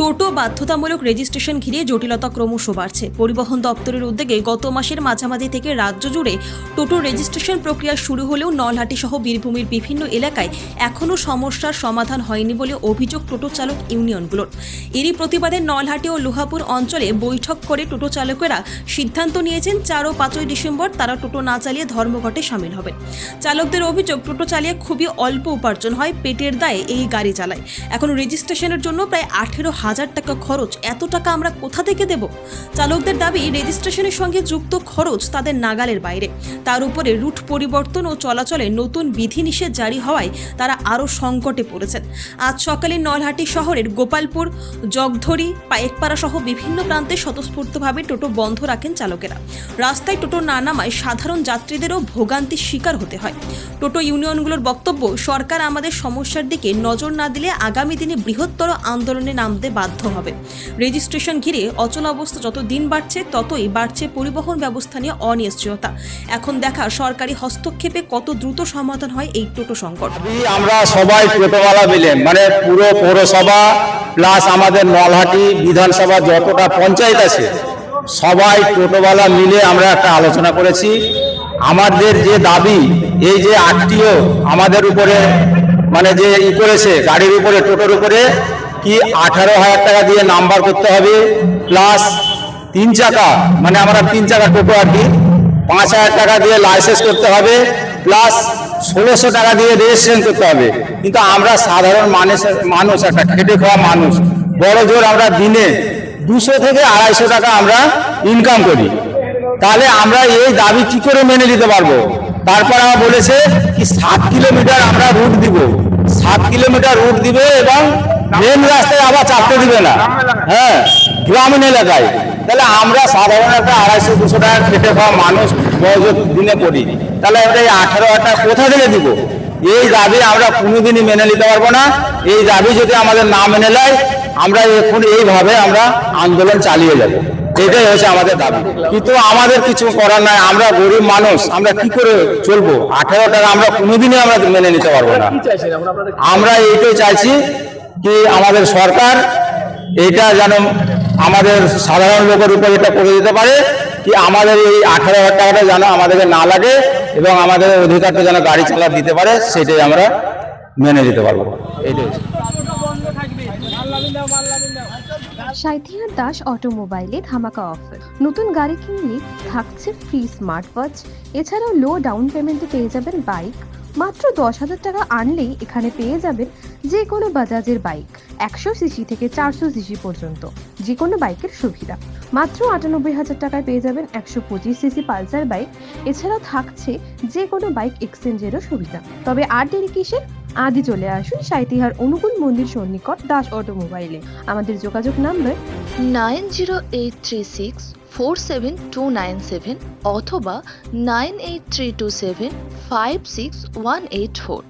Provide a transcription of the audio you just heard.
টোটো বাধ্যতামূলক রেজিস্ট্রেশন ঘিরে জটিলতা ক্রমশ বাড়ছে। পরিবহন দপ্তরের উদ্যোগে গত মাসের মাঝামাঝি থেকে রাজ্য জুড়ে টোটো রেজিস্ট্রেশন প্রক্রিয়া শুরু হলেও নলহাটি সহ বীরভূমের বিভিন্ন এলাকায় এখনও সমস্যার সমাধান হয়নি বলে অভিযোগ টোটো চালক ইউনিয়নগুলোর। এরই প্রতিবাদে নলহাটি ও লোহাপুর অঞ্চলে বৈঠক করে টোটো চালকেরা সিদ্ধান্ত নিয়েছেন, চার ও পাঁচই ডিসেম্বর তারা টোটো না চালিয়ে ধর্মঘটে সামিল হবে চালকদের অভিযোগ, টোটো চালিয়ে খুবই অল্প উপার্জন হয়, পেটের দায়ে এই গাড়ি চালায়। এখন রেজিস্ট্রেশনের জন্য প্রায় আঠেরো হাজার টাকা খরচ, এত টাকা আমরা কোথা থেকে দেব? চালকদের দাবি, রেজিস্ট্রেশনের সঙ্গে যুক্ত খরচ তাদের নাগালের বাইরে। তার উপরে রুট পরিবর্তন ও চলাচলে নতুন বিধিনিষেধ জারি হওয়ায় তারা আরও সংকটে পড়েছেন। আজ সকালে নলহাটি শহরের গোপালপুর, জগধরি, পায়েকপাড়া সহ বিভিন্ন প্রান্তে স্বতঃস্ফূর্তভাবে টোটো বন্ধ রাখেন চালকেরা। রাস্তায় টোটো না নামায় সাধারণ যাত্রীদেরও ভোগান্তির শিকার হতে হয়। টোটো ইউনিয়নগুলোর বক্তব্য, সরকার আমাদের সমস্যার দিকে নজর না দিলে আগামী দিনে বৃহত্তর আন্দোলনে নামতে বাধ্য হবে। রেজিস্ট্রেশন ঘিরে অচল অবস্থা যত দিন বাড়ছে, ততই বাড়ছে পরিবহন ব্যবস্থা নিয়ে অনিশ্চয়তা। এখন দেখা সরকারি হস্তক্ষেপে কত দ্রুত সমাধান হয় এই টোটো সংকট। আমরা সবাই টোটোওয়ালা মিলে মানে পুরো পৌরসভা প্লাস আমাদের নলহাটি বিধানসভা যতটা পঞ্চায়েত আছে, সবাই টোটোওয়ালা মিলে আমরা একটা আলোচনা করেছি। আমাদের যে দাবি, এই যে আত্মীয় আমাদের উপরে মানে যে ই করেছে, গাড়ির উপরে, টোটোর উপরে কি আঠারো হাজার টাকা দিয়ে নাম্বার করতে হবে? প্লাস তিন চাকা মানে আমরা তিন চাকা টোটো আর কি। পাঁচ হাজার টাকা দিয়ে লাইসেন্স করতে হবে প্লাস ষোলোশো টাকা দিয়ে রেজিস্ট্রেশন করতে হবে। কিন্তু আমরা সাধারণ মানুষ মানুষ, একটা খেটে খাওয়া মানুষ, বড় জোর আমরা দিনে দুশো থেকে আড়াইশো টাকা আমরা ইনকাম করি। তাহলে আমরা এই দাবি কি করে মেনে নিতে পারব? তারপর আমার বলেছে কি সাত কিলোমিটার আমরা রুট দিব। সাত কিলোমিটার রুট দিবে এবং মেন রাস্তায় আবার চাপতে দিবে না। হ্যাঁ গ্রামীণ এলাকায়। তাহলে আমরা সাধারণ একটা আড়াইশো, দুশো টাকা খেটে খাওয়া মানুষ দিনে পড়ি তাহলে আমরা এই আঠারো হাজার কোথা থেকে দিব? এই দাবি আমরা কোনোদিনই মেনে নিতে পারব না। এই দাবি যদি আমাদের না মেনে নেয়, আমরা এখন এইভাবে আমরা আন্দোলন চালিয়ে যাব। এটাই হচ্ছে আমাদের দাবি। কিন্তু আমাদের কিছু করার নাই। আমরা গরিব মানুষ, আমরা কি করে চলবো? আঠারো টাকা আমরা কোনোদিনই আমরা মেনে নিতে পারব না। আমরা এইটাই চাইছি কি আমাদের সরকার এটা যেন আমাদের সাধারণ লোকের উপর এটা করে দিতে পারে, কি আমাদের এই আঠারো হাজার টাকাটা যেন আমাদেরকে না লাগে এবং আমাদের অধিকারটা যেন গাড়ি চালা দিতে পারে, সেটাই আমরা মেনে নিতে পারব হচ্ছে। সাইথিয়া দাস অটোমোবাইলে ধামাকা অফার নতুন গাড়ি কিনলে থাকছে ফ্রি স্মার্ট ওয়াচ এছাড়াও লো ডাউন পেমেন্টে পেয়ে যাবেন বাইক মাত্র দশ হাজার টাকা আনলেই এখানে পেয়ে যাবেন যে কোনো বাজাজের বাইক, একশো সিসি থেকে চারশো সিসি পর্যন্ত, যে কোনো বাইকের সুবিধা। মাত্র আটানব্বই হাজার টাকায় পেয়ে যাবেন একশো পঁচিশ সিসি পালসার বাইক এছাড়াও থাকছে যে কোনো বাইক এক্সচেঞ্জেরও সুবিধা। তবে আর দেরি কিসের? আজই চলে আসুন সাইতিহার অনুকূল মন্দির সন্নিকট দাস অটোমোবাইলে। আমাদের যোগাযোগ number nine zero eight three six four seven two nine seven অথবা nine eight three two seven five six one eight four